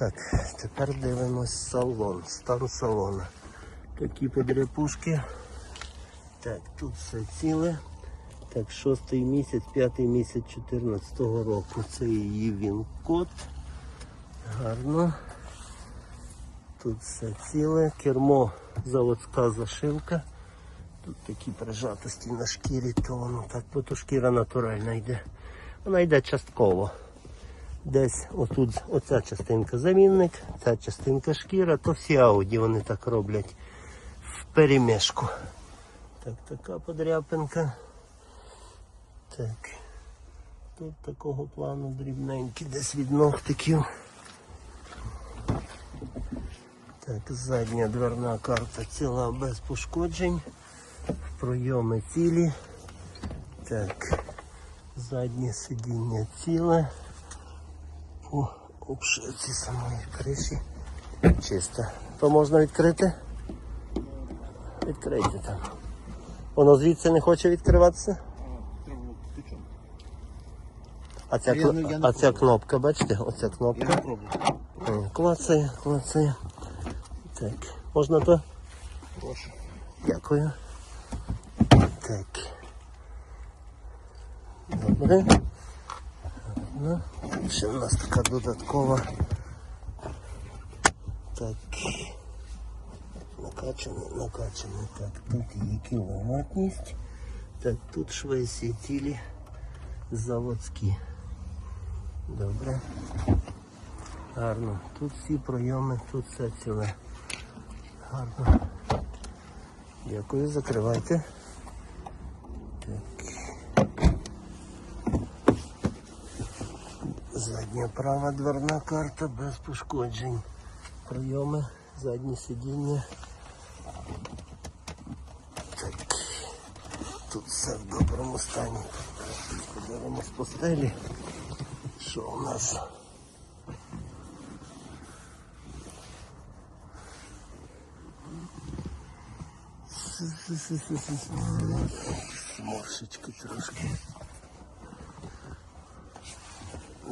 Так, тепер дивимось салон, стан салона. Такі подряпушки. Так, тут все ціле. Так, шостий місяць, п'ятий місяць 14 року. Це її він-код. Гарно. Тут все ціле. Кермо, заводська зашивка. Тут такі прижатості на шкірі, то воно так, бо то шкіра натуральна йде. Вона йде частково. Десь отут оця частинка замінник, ця частинка шкіра, то всі ауді вони так роблять в перемішку. Так, така подряпинка. Так. Тут такого плану дрібненький, десь від ногтиків. Так, задня дверна карта ціла без пошкоджень. Пройоми цілі. Так, заднє сидіння ціле. О, обшивці самої криші. Чисто. То можна відкрити? Відкрийте там. Воно звідси не хоче відкриватися? А ця, Я я а ця кнопка, бачите? Оця кнопка. О, Клацає, клацає. Так, можна то? Прошу. Дякую. Так. Добре. Ну, ще в нас така додаткова. Так. Накачане, накачане. Так, тут є кіловатність. Так, тут шви всі заводські. Добре. Гарно. Тут всі пройоми, тут все ціле. Гарно. Дякую, закривайте. Так. Задня права дверна карта без пошкоджень. Прийоми, заднє сидіння. Так. Тут все в доброму стані. Подивимось по стелі. Що у нас? Зморшечки трошки.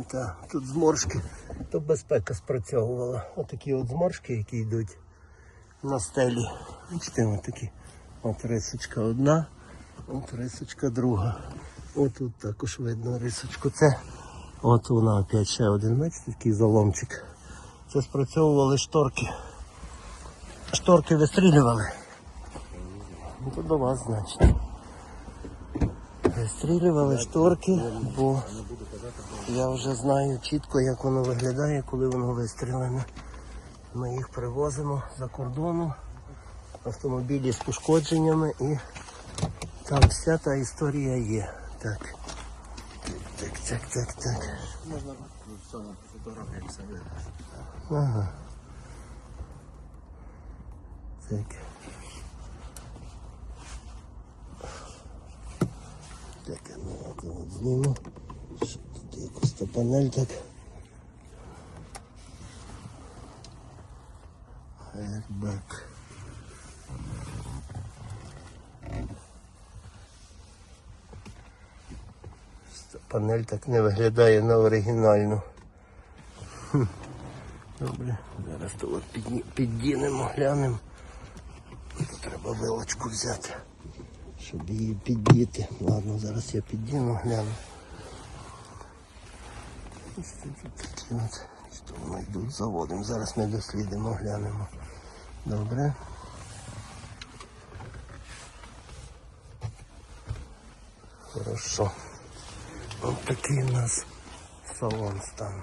Так, тут зморшки, то безпека спрацьовувала. Отакі от зморшки, які йдуть на стелі. Бачите, отакі. От рисочка одна, от рисочка друга. Отут також видно рисочку. Це от вона опять ще один, бачите, такий заломчик. Це спрацьовували шторки. Шторки вистрілювали. Ну, до вас, значить. Вистрілювали шторки, бо я вже знаю чітко, як воно виглядає, коли воно вистрілене. Ми їх привозимо за кордону, автомобілі з пошкодженнями і там вся та історія є. Так. Так, так, так, так. Можна все на фотографії все. Ага. Так. Так, ну от зніму. Та панель так. Airbag. Панель так не виглядає на оригінальну. Добре, зараз то от піддінемо, глянемо. Треба вилочку взяти, щоб її піддіти. Ладно, зараз я піддіну, гляну. Ось тут от такі от, що воно йдуть заводом. Зараз ми дослідимо, глянемо. Добре. Хорошо. Ось такий у нас салон стан.